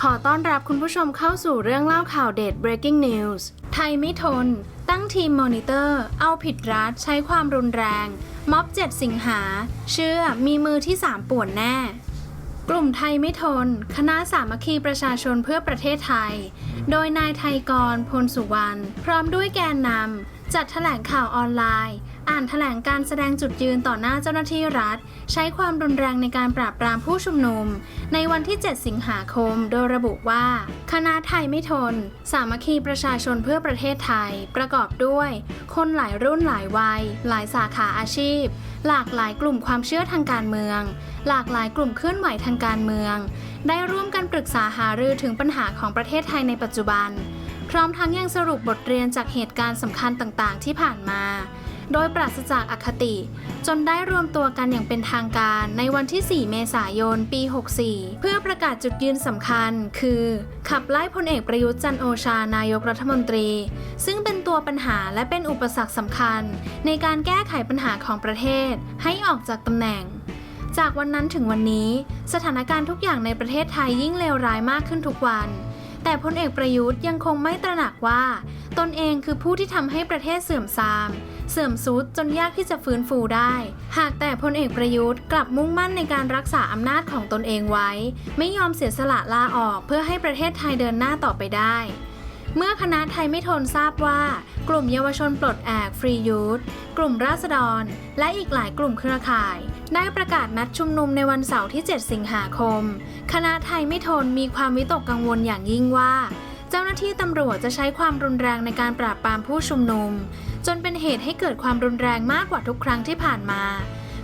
ขอต้อนรับคุณผู้ชมเข้าสู่เรื่องเล่าข่าวเด็ด breaking news ไทยไม่ทน ตั้งทีมมอนิเตอร์ เอาผิดรัฐใช้ความรุนแรง ม็อบ7สิงหา เชื่อมีมือที่ 3ป่วนแน่ กลุ่มไทยไม่ทน คณะสามัคคีประชาชนเพื่อประเทศไทย โดยนายไทยกรพลสุวรรณ พร้อมด้วยแกนนำ จัดแถลงข่าวออนไลน์ อ่านแถลงการแสดงจุดยืนต่อหน้าเจ้าหน้าที่รัฐ ใช้ความรุนแรงในการปราบปรามผู้ชุมนุม ในวันที่ 7 สิงหาคม โดยระบุว่า คณะไทยไม่ทน สามัคคีประชาชนเพื่อประเทศไทย ประกอบด้วย คนหลายรุ่นหลายวัย หลายสาขาอาชีพ หลากหลายกลุ่มความเชื่อทางการเมือง หลากหลายกลุ่มเคลื่อนไหวทางการเมือง ได้ร่วมกันปรึกษาหารือถึงปัญหาของประเทศไทยในปัจจุบัน พร้อมทั้งยังสรุปบทเรียนจากเหตุการณ์สำคัญต่างๆ ที่ผ่านมา โดยปราศจากอคติ จนได้รวมตัวกันอย่างเป็นทางการในวันที่ 4 เมษายน ปี 64 เพื่อประกาศจุดยืนสำคัญ คือ ขับไล่พลเอกประยุทธ์จันโอชานายกรัฐมนตรี ซึ่งเป็นตัวปัญหาและเป็นอุปสรรคสำคัญ ในการแก้ไขปัญหาของประเทศ ให้ออกจากตำแหน่งจากวันนั้นถึงวันนี้ สถานการณ์ทุกอย่างในประเทศไทยยิ่งเลวร้ายมากขึ้นทุกวัน แต่พลเอกประยุทธ์ยังคงไม่ตระหนักว่า ตนเองคือผู้ที่ทำให้ประเทศเสื่อมทราม เสื่อมทรุดจนยากที่จะฟื้นฟูได้ หากแต่พลเอกประยุทธ์กลับมุ่งมั่นในการรักษาอำนาจของตนเองไว้ ไม่ยอมเสียสละลาออกเพื่อให้ประเทศไทยเดินหน้าต่อไปได้ เมื่อคณะไทยไม่ทนทราบว่า กลุ่มเยาวชนปลดแอกฟรียูธกลุ่มราษฎร และอีกหลายกลุ่มเครือข่าย ได้ประกาศนัดชุมนุมในวันเสาร์ที่ 7 สิงหาคม คณะไทยไม่ทนมีความวิตกกังวลอย่างยิ่งว่า เจ้าหน้าที่ตำรวจจะใช้ความรุนแรงในการปราบปรามผู้ชุมนุม จนเป็นเหตุให้เกิดความรุนแรงมากกว่าทุกครั้งที่ผ่านมา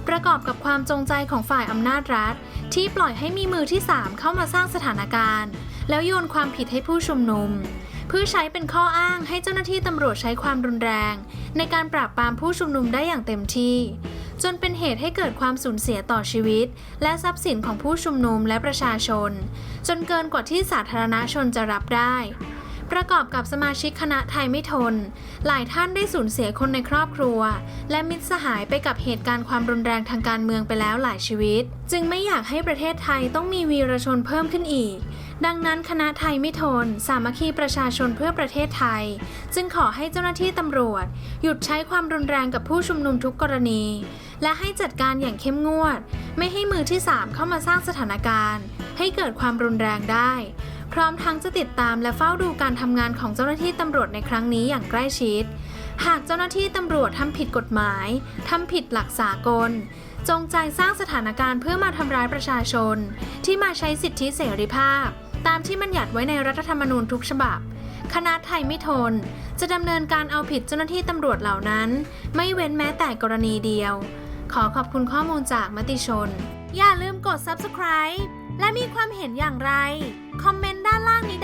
ประกอบกับความจงใจของฝ่ายอำนาจรัฐ ที่ปล่อยให้มีมือที่ 3 เข้ามาสร้างสถานการณ์ แล้วโยนความผิดให้ผู้ชุมนุม เพื่อใช้เป็นข้ออ้างให้เจ้าหน้าที่ตำรวจใช้ความรุนแรง ในการปราบปรามผู้ชุมนุมได้อย่างเต็มที่ จนเป็นเหตุให้เกิดความสูญเสียต่อชีวิต และทรัพย์สินของผู้ชุมนุมและประชาชน จนเกินกว่าที่สาธารณชนจะรับได้ ประกอบกับสมาชิกคณะไทยไม่ทน หลายท่านได้สูญเสียคนในครอบครัว และมิตรสหายไปกับเหตุการณ์ความรุนแรงทางการเมืองไปแล้วหลายชีวิต จึงไม่อยากให้ประเทศไทยต้องมีวีรชนเพิ่มขึ้นอีก ดังนั้นคณะไทยไม่ทน สามัคคีประชาชนเพื่อประเทศไทย จึงขอให้เจ้าหน้าที่ตำรวจ หยุดใช้ความรุนแรงกับผู้ชุมนุมทุกกรณี และให้จัดการอย่างเข้มงวด ไม่ให้มือที่ 3 เข้ามาสร้างสถานการณ์ ให้เกิดความรุนแรงได้ พร้อมทั้งจะติดตามและเฝ้าดูการทำงานของเจ้าหน้าที่ตำรวจในครั้งนี้อย่างใกล้ชิด หากเจ้าหน้าที่ตำรวจทำผิดกฎหมายทำผิดหลักสากล จงใจสร้างสถานการณ์เพื่อมาทำร้ายประชาชน ที่มาใช้สิทธิเสรีภาพ ตามที่บัญญัติไว้ในรัฐธรรมนูญทุกฉบับ คณะไทยไม่ทน จะดำเนินการเอาผิดเจ้าหน้าที่ตำรวจเหล่านั้น ไม่เว้นแม้แต่กรณีเดียว ขอขอบคุณข้อมูลจากมติชน อย่าลืมกด subscribe และมีความเห็นอย่างไร คอมเมนต์ด้านล่างนี้